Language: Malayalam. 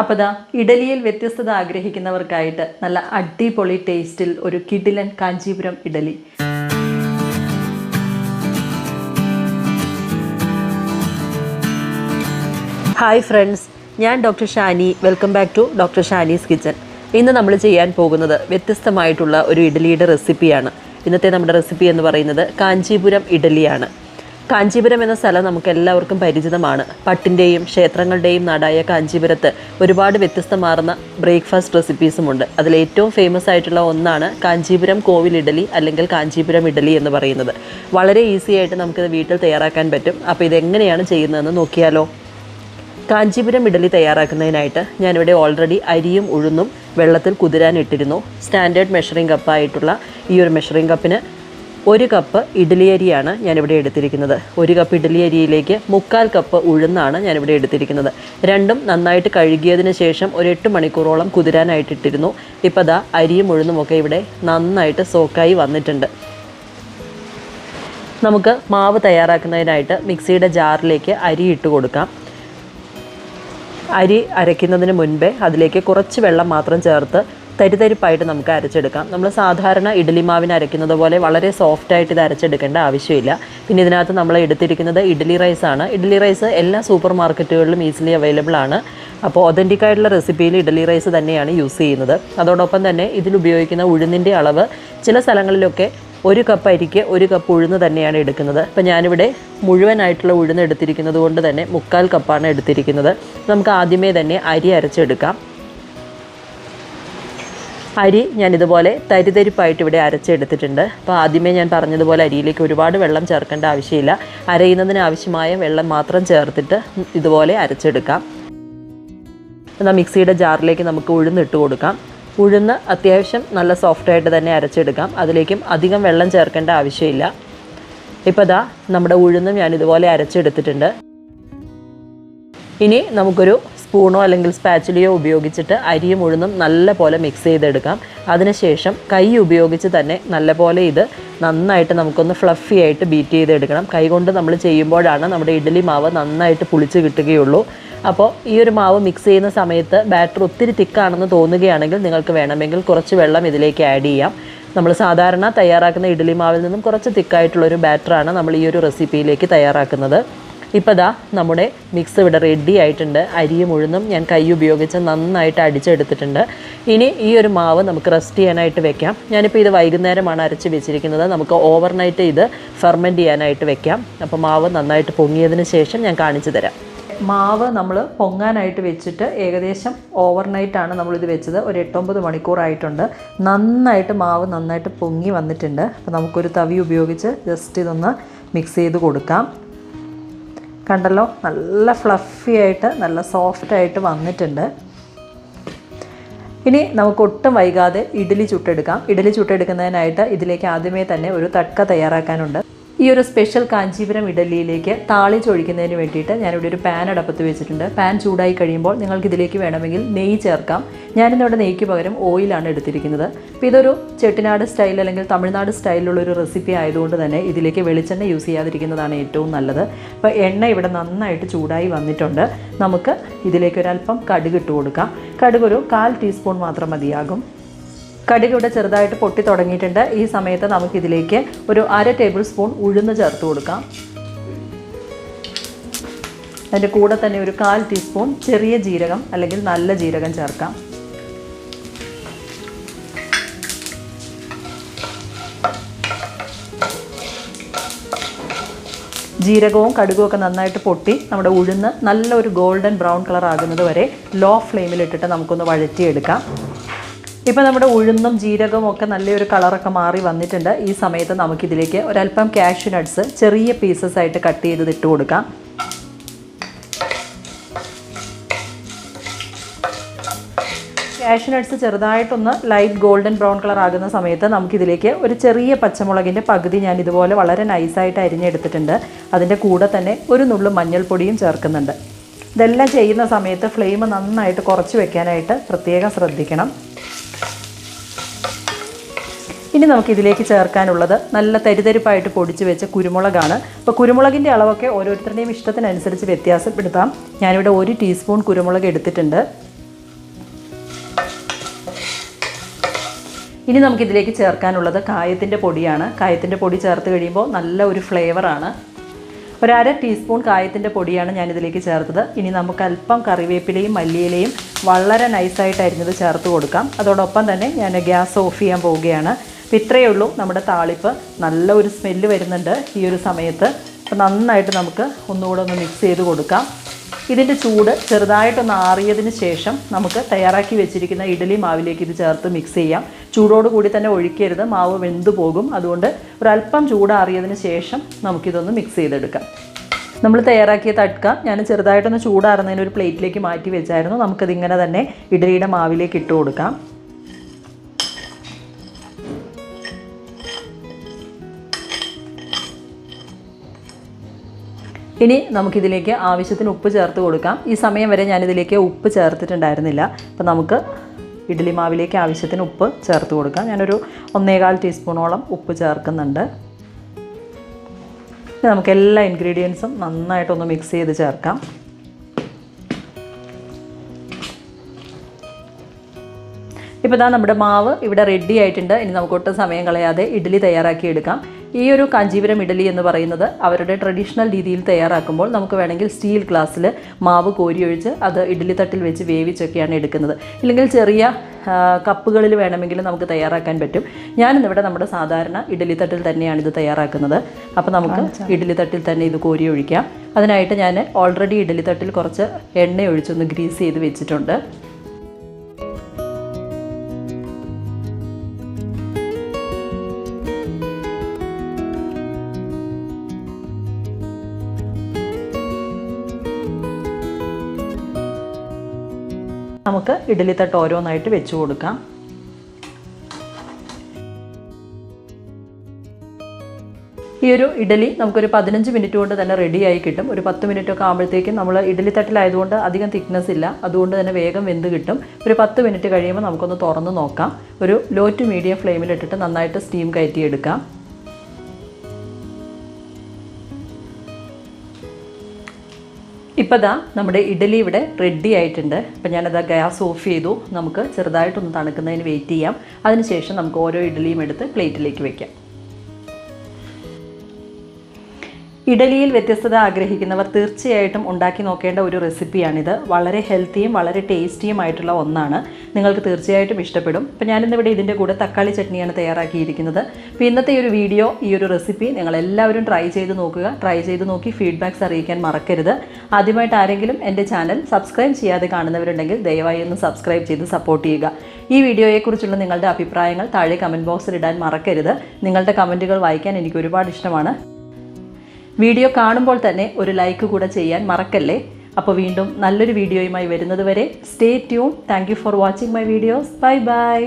അപ്പോൾ ദാ ഇഡലിയിൽ വ്യത്യസ്തത ആഗ്രഹിക്കുന്നവർക്കായിട്ട് നല്ല അടിപൊളി ടേസ്റ്റിൽ ഒരു കിടിലൻ കാഞ്ചീപുരം ഇഡലി. ഹായ് ഫ്രണ്ട്സ് ഞാൻ doctor Shani. Welcome back to doctor Shani's kitchen ഇന്ന് നമ്മൾ ചെയ്യാൻ പോകുന്നത് വ്യത്യസ്തമായിട്ടുള്ള ഒരു ഇഡലിയുടെ റെസിപ്പിയാണ് ഇന്നത്തെ നമ്മുടെ റെസിപ്പി എന്ന് പറയുന്നത് കാഞ്ചീപുരം ഇഡലിയാണ്. കാഞ്ചീപുരം എന്ന സ്ഥലം നമുക്ക് എല്ലാവർക്കും പരിചിതമാണ്. പട്ടിന്റെയും ക്ഷേത്രങ്ങളുടെയും നാടായ കാഞ്ചീപുരത്ത് ഒരുപാട് വ്യത്യസ്തമാർന്ന ബ്രേക്ക്ഫാസ്റ്റ് റെസിപ്പീസുമുണ്ട്. അതിൽ ഏറ്റവും ഫേമസ് ആയിട്ടുള്ള ഒന്നാണ് കാഞ്ചീപുരം കോവിൽ ഇഡലി അല്ലെങ്കിൽ കാഞ്ചീപുരം ഇഡലി എന്ന് പറയുന്നത്. വളരെ ഈസി ആയിട്ട് നമുക്കിത് വീട്ടിൽ തയ്യാറാക്കാൻ പറ്റും. അപ്പോൾ ഇതെങ്ങനെയാണ് ചെയ്യുന്നതെന്ന് നോക്കിയാലോ? കാഞ്ചീപുരം ഇഡലി തയ്യാറാക്കുന്നതിനായിട്ട് ഞാനിവിടെ ഓൾറെഡി അരിയും ഉഴുന്നും വെള്ളത്തിൽ കുതിരാനിട്ടിരുന്നു സ്റ്റാൻഡേർഡ് മെഷറിംഗ് കപ്പായിട്ടുള്ള ഈ ഒരു മെഷറിംഗ് കപ്പിന് ഒരു കപ്പ് ഇഡ്ഡലി അരിയാണ് ഞാനിവിടെ എടുത്തിരിക്കുന്നത്. ഒരു കപ്പ് ഇഡ്ഡലി അരിയിലേക്ക് മുക്കാൽ കപ്പ് ഉഴുന്നാണ് ഞാനിവിടെ എടുത്തിരിക്കുന്നത്. രണ്ടും നന്നായിട്ട് കഴുകിയതിന് ശേഷം ഒരു എട്ട് മണിക്കൂറോളം കുതിരാനായിട്ടിട്ടിരുന്നു ഇപ്പോൾ ദാ അരിയും ഉഴുന്നുമൊക്കെ ഇവിടെ നന്നായിട്ട് സോക്കായി വന്നിട്ടുണ്ട്. നമുക്ക് മാവ് തയ്യാറാക്കുന്നതിനായിട്ട് മിക്സിയുടെ ജാറിലേക്ക് അരി ഇട്ട് കൊടുക്കാം. അരി അരയ്ക്കുന്നതിന് മുൻപേ അതിലേക്ക് കുറച്ച് വെള്ളം മാത്രം ചേർത്ത് തരിതരിപ്പായിട്ട് നമുക്ക് അരച്ചെടുക്കാം. നമ്മൾ സാധാരണ ഇഡ്ഡലി മാവിന് അരയ്ക്കുന്നത് പോലെ വളരെ സോഫ്റ്റായിട്ട് ഇത് അരച്ചെടുക്കേണ്ട ആവശ്യമില്ല. പിന്നെ ഇതിനകത്ത് നമ്മൾ എടുത്തിരിക്കുന്നത് ഇഡ്ഡലി റൈസാണ് ഇഡ്ഡലി റൈസ് എല്ലാ സൂപ്പർ മാർക്കറ്റുകളിലും ഈസിലി അവൈലബിൾ ആണ്. അപ്പോൾ ഒതന്റിക് ആയിട്ടുള്ള റെസിപ്പിയിൽ ഇഡ്ഡലി റൈസ് തന്നെയാണ് യൂസ് ചെയ്യുന്നത്. അതോടൊപ്പം തന്നെ ഇതിൽ ഉപയോഗിക്കുന്ന ഉഴുന്നിന്റെ അളവ് ചില സ്ഥലങ്ങളിലൊക്കെ ഒരു കപ്പ് അരിക്ക് ഒരു കപ്പ് ഉഴുന്ന് തന്നെയാണ് എടുക്കുന്നത്. അപ്പോൾ ഞാനിവിടെ മുഴുവനായിട്ടുള്ള ഉഴുന്ന് എടുത്തിരിക്കുന്നത് കൊണ്ട് തന്നെ മുക്കാൽ കപ്പാണ് എടുത്തിരിക്കുന്നത്. നമുക്ക് ആദ്യമേ തന്നെ അരി അരച്ചെടുക്കാം. അരി ഞാൻ ഇതുപോലെ തരിതരിപ്പായിട്ട് ഇവിടെ അരച്ചെടുത്തിട്ടുണ്ട്. അപ്പോൾ ആദ്യമേ ഞാൻ പറഞ്ഞതുപോലെ അരിയിലേക്ക് ഒരുപാട് വെള്ളം ചേർക്കേണ്ട ആവശ്യമില്ല. അരയുന്നതിന് ആവശ്യമായ വെള്ളം മാത്രം ചേർത്തിട്ട് ഇതുപോലെ അരച്ചെടുക്കാം. എന്നാൽ മിക്സിയുടെ ജാറിലേക്ക് നമുക്ക് ഉഴുന്നിട്ട് കൊടുക്കാം. ഉഴുന്ന് അത്യാവശ്യം നല്ല സോഫ്റ്റായിട്ട് തന്നെ അരച്ചെടുക്കാം. അതിലേക്കും അധികം വെള്ളം ചേർക്കേണ്ട ആവശ്യമില്ല. ഇപ്പോൾ ദാ നമ്മുടെ ഉഴുന്നും ഞാൻ ഇതുപോലെ അരച്ചെടുത്തിട്ടുണ്ട്. ഇനി നമുക്കൊരു സ്പൂണോ അല്ലെങ്കിൽ സ്പാച്ചുലിയോ ഉപയോഗിച്ചിട്ട് അരിയും ഉഴുന്നും നല്ല പോലെ മിക്സ് ചെയ്തെടുക്കാം. അതിനുശേഷം കൈ ഉപയോഗിച്ച് തന്നെ നല്ല പോലെ ഇത് നന്നായിട്ട് നമുക്കൊന്ന് ഫ്ലഫി ആയിട്ട് ബീറ്റ് ചെയ്തെടുക്കണം. കൈകൊണ്ട് നമ്മൾ ചെയ്യുമ്പോഴാണ് നമ്മുടെ ഇഡ്ഡലി മാവ് നന്നായിട്ട് പുളിച്ച് കിട്ടുകയുള്ളൂ. അപ്പോൾ ഈ ഒരു മാവ് മിക്സ് ചെയ്യുന്ന സമയത്ത് ബാറ്റർ ഒത്തിരി തിക്കാണെന്ന് തോന്നുകയാണെങ്കിൽ നിങ്ങൾക്ക് വേണമെങ്കിൽ കുറച്ച് വെള്ളം ഇതിലേക്ക് ആഡ് ചെയ്യാം. നമ്മൾ സാധാരണ തയ്യാറാക്കുന്ന ഇഡ്ഡലി മാവിൽ നിന്നും കുറച്ച് തിക്കായിട്ടുള്ളൊരു ബാറ്ററാണ് നമ്മൾ ഈ ഒരു റെസിപ്പിയിലേക്ക് തയ്യാറാക്കുന്നത്. ഇപ്പോൾ ദാ നമ്മുടെ മിക്സ് ഇവിടെ റെഡി ആയിട്ടുണ്ട്. അരിയും ഉഴുന്നും ഞാൻ കൈ ഉപയോഗിച്ച് നന്നായിട്ട് അടിച്ചെടുത്തിട്ടുണ്ട്. ഇനി ഈ ഒരു മാവ് നമുക്ക് റെസ്റ്റ് ചെയ്യാനായിട്ട് വെക്കാം. ഞാനിപ്പോൾ ഇത് വൈകുന്നേരമാണ് അരച്ച് വെച്ചിരിക്കുന്നത്. നമുക്ക് ഓവർനൈറ്റ് ഇത് ഫെർമെന്റ് ചെയ്യാനായിട്ട് വെക്കാം. അപ്പോൾ മാവ് നന്നായിട്ട് പൊങ്ങിയതിന് ശേഷം ഞാൻ കാണിച്ചു തരാം. മാവ് നമ്മൾ പൊങ്ങാനായിട്ട് വെച്ചിട്ട് ഏകദേശം ഓവർനൈറ്റാണ് നമ്മളിത് വെച്ചത്. ഒരു എട്ടൊമ്പത് മണിക്കൂറായിട്ടുണ്ട് നന്നായിട്ട് മാവ് നന്നായിട്ട് പൊങ്ങി വന്നിട്ടുണ്ട്. അപ്പോൾ നമുക്കൊരു തവി ഉപയോഗിച്ച് ജസ്റ്റ് ഇതൊന്ന് മിക്സ് ചെയ്ത് കൊടുക്കാം. കണ്ടല്ലോ? നല്ല ഫ്ലഫി ആയിട്ട് നല്ല സോഫ്റ്റ് ആയിട്ട് വന്നിട്ടുണ്ട്. ഇനി നമുക്ക് ഒട്ടും വൈകാതെ ഇഡ്ഡലി ചുട്ടെടുക്കാം. ഇഡ്ഡലി ചുട്ടെടുക്കുന്നതിനായിട്ട് ഇതിലേക്ക് ആദ്യമേ തന്നെ ഒരു തട്ക തയ്യാറാക്കാനുണ്ട്. ഈ ഒരു സ്പെഷ്യൽ കാഞ്ചീപുരം ഇഡലിയിലേക്ക് താളിച്ചൊഴിക്കുന്നതിന് വേണ്ടിയിട്ട് ഞാനിവിടെ ഒരു പാൻ അടപ്പത്ത് വെച്ചിട്ടുണ്ട്. പാൻ ചൂടായി കഴിയുമ്പോൾ നിങ്ങൾക്ക് ഇതിലേക്ക് വേണമെങ്കിൽ നെയ്യ് ചേർക്കാം. ഞാനിന്നിവിടെ നെയ്യ്ക്ക് പകരം ഓയിലാണ് എടുത്തിരിക്കുന്നത്. അപ്പോൾ ഇതൊരു ചെട്ടിനാട് സ്റ്റൈൽ അല്ലെങ്കിൽ തമിഴ്നാട് സ്റ്റൈലിലുള്ള ഒരു റെസിപ്പി ആയതുകൊണ്ട് തന്നെ ഇതിലേക്ക് വെളിച്ചെണ്ണ യൂസ് ചെയ്യാതിരിക്കുന്നതാണ് ഏറ്റവും നല്ലത്. അപ്പോൾ എണ്ണ ഇവിടെ നന്നായിട്ട് ചൂടായി വന്നിട്ടുണ്ട്. നമുക്ക് ഇതിലേക്ക് ഒരല്പം കടുക് ഇട്ട് കൊടുക്കാം. കടുക് ഒരു കാൽ ടീസ്പൂൺ മാത്രം മതിയാകും. കടുക് ഇവിടെ ചെറുതായിട്ട് പൊട്ടി തുടങ്ങിയിട്ടുണ്ട്. ഈ സമയത്ത് നമുക്കിതിലേക്ക് ഒരു അര ടേബിൾ സ്പൂൺ ഉഴുന്ന് ചേർത്ത് കൊടുക്കാം. അതിന്റെ കൂടെ തന്നെ ഒരു കാൽ ടീസ്പൂൺ ചെറിയ ജീരകം അല്ലെങ്കിൽ നല്ല ജീരകം ചേർക്കാം. ജീരകവും കടുകും ഒക്കെ നന്നായിട്ട് പൊട്ടി നമ്മുടെ ഉഴുന്ന് നല്ലൊരു ഗോൾഡൻ ബ്രൗൺ കളർ ആകുന്നത് വരെ ലോ ഫ്ലെയിമിലിട്ടിട്ട് നമുക്കൊന്ന് വഴറ്റിയെടുക്കാം. ഇപ്പോൾ നമ്മുടെ ഉഴുന്നും ജീരകവും ഒക്കെ നല്ലൊരു കളറൊക്കെ മാറി വന്നിട്ടുണ്ട്. ഈ സമയത്ത് നമുക്കിതിലേക്ക് ഒരല്പം കാഷ്യൂ നട്ട്സ് ചെറിയ പീസസ് ആയിട്ട് കട്ട് ചെയ്ത് ഇട്ട് കൊടുക്കാം. കാഷ്യൂ നട്ട്സ് ചെറുതായിട്ടൊന്ന് ലൈറ്റ് ഗോൾഡൻ ബ്രൗൺ കളർ ആകുന്ന സമയത്ത് നമുക്കിതിലേക്ക് ഒരു ചെറിയ പച്ചമുളകിന്റെ പകുതി ഞാൻ ഇതുപോലെ വളരെ നൈസായിട്ട് അരിഞ്ഞെടുത്തിട്ടുണ്ട്. അതിന്റെ കൂടെ തന്നെ ഒരു നുള്ളു മഞ്ഞൾപ്പൊടിയും ചേർക്കുന്നുണ്ട്. ഇതെല്ലാം ചെയ്യുന്ന സമയത്ത് ഫ്ലെയിം നന്നായിട്ട് കുറച്ച് വെക്കാനായിട്ട് പ്രത്യേകം ശ്രദ്ധിക്കണം. ഇനി നമുക്ക് ഇതിലേക്ക് ചേർക്കാനുള്ളത് നല്ല തരിതരിപ്പായിട്ട് പൊടിച്ച് വെച്ച കുരുമുളകാണ്. അപ്പോൾ കുരുമുളകിന്റെ അളവൊക്കെ ഓരോരുത്തരുടെയും ഇഷ്ടത്തിനനുസരിച്ച് വ്യത്യാസപ്പെടുത്താം. ഞാനിവിടെ ഒരു ടീസ്പൂൺ കുരുമുളക് എടുത്തിട്ടുണ്ട്. ഇനി നമുക്കിതിലേക്ക് ചേർക്കാനുള്ളത് കായത്തിന്റെ പൊടിയാണ്. കായത്തിന്റെ പൊടി ചേർത്ത് കഴിയുമ്പോൾ നല്ല ഒരു ഫ്ലേവറാണ് ഒരര ടീസ്പൂൺ കായത്തിന്റെ പൊടിയാണ് ഞാനിതിലേക്ക് ചേർത്തത്. ഇനി നമുക്ക് അല്പം കറിവേപ്പിലയും മല്ലിയിലയും വളരെ നൈസായിട്ടായിരുന്നു അരിഞ്ഞത് ചേർത്ത് കൊടുക്കാം. അതോടൊപ്പം തന്നെ ഞാൻ ഗ്യാസ് ഓഫ് ചെയ്യാൻ പോവുകയാണ്. അപ്പോൾ ഇത്രയേ ഉള്ളൂ നമ്മുടെ താളിപ്പ്. നല്ല ഒരു സ്മെല്ല് വരുന്നുണ്ട് ഈ ഒരു സമയത്ത്. അപ്പോൾ നന്നായിട്ട് നമുക്ക് ഒന്നുകൂടെ ഒന്ന് മിക്സ് ചെയ്ത് കൊടുക്കാം. ഇതിന്റെ ചൂട് ചെറുതായിട്ടൊന്ന് ആറിയതിന് ശേഷം നമുക്ക് തയ്യാറാക്കി വെച്ചിരിക്കുന്ന ഇഡലി മാവിലേക്ക് ഇത് ചേർത്ത് മിക്സ് ചെയ്യാം. ചൂടോട് കൂടി തന്നെ ഒഴിക്കരുത്. മാവ് വെന്തു പോകും. അതുകൊണ്ട് ഒരല്പം ചൂടാറിയതിന് ശേഷം നമുക്കിതൊന്ന് മിക്സ് ചെയ്തെടുക്കാം. നമ്മൾ തയ്യാറാക്കിയ തട്ക ഞാൻ ചെറുതായിട്ടൊന്ന് ചൂടാറുന്നതിന് ഒരു പ്ലേറ്റിലേക്ക് മാറ്റി വെച്ചായിരുന്നു. നമുക്കതിങ്ങനെ തന്നെ ഇഡലിയുടെ മാവിലേക്ക് ഇട്ട് കൊടുക്കാം. ഇനി നമുക്കിതിലേക്ക് ആവശ്യത്തിന് ഉപ്പ് ചേർത്ത് കൊടുക്കാം. ഈ സമയം വരെ ഞാനിതിലേക്ക് ഉപ്പ് ചേർത്തിട്ടുണ്ടായിരുന്നില്ല. അപ്പോൾ നമുക്ക് ഇഡ്ഡലി മാവിലേക്ക് ആവശ്യത്തിന് ഉപ്പ് ചേർത്ത് കൊടുക്കാം. ഞാനൊരു ഒന്നേകാൽ ടീസ്പൂണോളം ഉപ്പ് ചേർക്കുന്നുണ്ട്. നമുക്ക് എല്ലാ ഇൻഗ്രീഡിയൻസും നന്നായിട്ടൊന്ന് മിക്സ് ചെയ്ത് ചേർക്കാം. ഇപ്പോൾ ഇതാ നമ്മുടെ മാവ് ഇവിടെ റെഡി ആയിട്ടുണ്ട്. ഇനി നമുക്ക് ഒട്ടും സമയം കളയാതെ ഇഡ്ഡലി തയ്യാറാക്കി എടുക്കാം ഈ ഒരു കാഞ്ചീപുരം ഇഡലി എന്ന് പറയുന്നത് അവരുടെ ട്രഡീഷണൽ രീതിയിൽ തയ്യാറാക്കുമ്പോൾ നമുക്ക് വേണമെങ്കിൽ സ്റ്റീൽ ഗ്ലാസ്സിൽ മാവ് കോരിയൊഴിച്ച് അത് ഇഡ്ഡലി തട്ടിൽ വെച്ച് വേവിച്ചൊക്കെയാണ് എടുക്കുന്നത്. ഇല്ലെങ്കിൽ ചെറിയ കപ്പുകളിൽ വേണമെങ്കിൽ നമുക്ക് തയ്യാറാക്കാൻ പറ്റും. ഞാനിന്നിവിടെ നമ്മുടെ സാധാരണ ഇഡ്ഡലി തട്ടിൽ തന്നെയാണ് ഇത് തയ്യാറാക്കുന്നത്. അപ്പോൾ നമുക്ക് ഇഡ്ഡലി തട്ടിൽ തന്നെ ഇത് കോരി ഒഴിക്കാം. അതിനായിട്ട് ഞാൻ ഓൾറെഡി ഇഡ്ഡലി തട്ടിൽ കുറച്ച് എണ്ണ ഒഴിച്ചൊന്ന് ഗ്രീസ് ചെയ്ത് വെച്ചിട്ടുണ്ട്. നമുക്ക് ഇഡ്ഡലി തട്ട് ഓരോന്നായിട്ട് വെച്ച് കൊടുക്കാം. ഈ ഒരു ഇഡലി നമുക്കൊരു പതിനഞ്ച് മിനിറ്റ് കൊണ്ട് തന്നെ റെഡിയായി കിട്ടും. ഒരു പത്ത് മിനിറ്റ് ഒക്കെ ആകുമ്പോഴത്തേക്കും നമ്മൾ ഇഡലി തട്ടിലായതുകൊണ്ട് അധികം തിക്നെസ് ഇല്ല. അതുകൊണ്ട് തന്നെ വേഗം വെന്ത് കിട്ടും. ഒരു പത്ത് മിനിറ്റ് കഴിയുമ്പോൾ നമുക്കൊന്ന് തുറന്ന് നോക്കാം. ഒരു ലോ ടു മീഡിയം ഫ്ലെയിമിലിട്ടിട്ട് നന്നായിട്ട് സ്റ്റീം കയറ്റിയെടുക്കാം. ഇപ്പോൾ ദാ നമ്മുടെ ഇഡലി ഇവിടെ റെഡി ആയിട്ടുണ്ട്. അപ്പോൾ ഞാനത് ഗ്യാസ് ഓഫ് ചെയ്തു. നമുക്ക് ചെറുതായിട്ടൊന്ന് തണുക്കുന്നതിന് വെയിറ്റ് ചെയ്യാം. അതിനുശേഷം നമുക്ക് ഓരോ ഇഡലിയും എടുത്ത് പ്ലേറ്റിലേക്ക് വെക്കാം. ഇഡലിയിൽ വ്യത്യസ്തത ആഗ്രഹിക്കുന്നവർ തീർച്ചയായിട്ടും ഉണ്ടാക്കി നോക്കേണ്ട ഒരു റെസിപ്പിയാണിത്. വളരെ ഹെൽത്തിയും വളരെ ടേസ്റ്റിയും ആയിട്ടുള്ള ഒന്നാണ്. നിങ്ങൾക്ക് തീർച്ചയായിട്ടും ഇഷ്ടപ്പെടും. അപ്പോൾ ഞാനിന്നിവിടെ ഇതിന്റെ കൂടെ തക്കാളി ചട്നിയാണ് തയ്യാറാക്കിയിരിക്കുന്നത്. അപ്പോൾ ഇന്നത്തെ ഈ ഒരു വീഡിയോ ഈ ഒരു റെസിപ്പി നിങ്ങൾ എല്ലാവരും ട്രൈ ചെയ്ത് നോക്കുക. ട്രൈ ചെയ്ത് നോക്കി ഫീഡ്ബാക്ക്സ് അറിയിക്കാൻ മറക്കരുത്. ആദ്യമായിട്ട് ആരെങ്കിലും എന്റെ ചാനൽ സബ്സ്ക്രൈബ് ചെയ്യാതെ കാണുന്നവരുണ്ടെങ്കിൽ ദയവായി ഒന്ന് സബ്സ്ക്രൈബ് ചെയ്ത് സപ്പോർട്ട് ചെയ്യുക. ഈ വീഡിയോയെക്കുറിച്ചുള്ള നിങ്ങളുടെ അഭിപ്രായങ്ങൾ താഴെ കമന്റ് ബോക്സിൽ ഇടാൻ മറക്കരുത്. നിങ്ങളുടെ കമന്റുകൾ വായിക്കാൻ എനിക്ക് ഒരുപാട് ഇഷ്ടമാണ്. വീഡിയോ കാണുമ്പോൾ തന്നെ ഒരു ലൈക്ക് കൂടെ ചെയ്യാൻ മറക്കല്ലേ? അപ്പോൾ വീണ്ടും നല്ലൊരു വീഡിയോയുമായി വരുന്നത് വരെ stay tune thank for watching my videos bye bye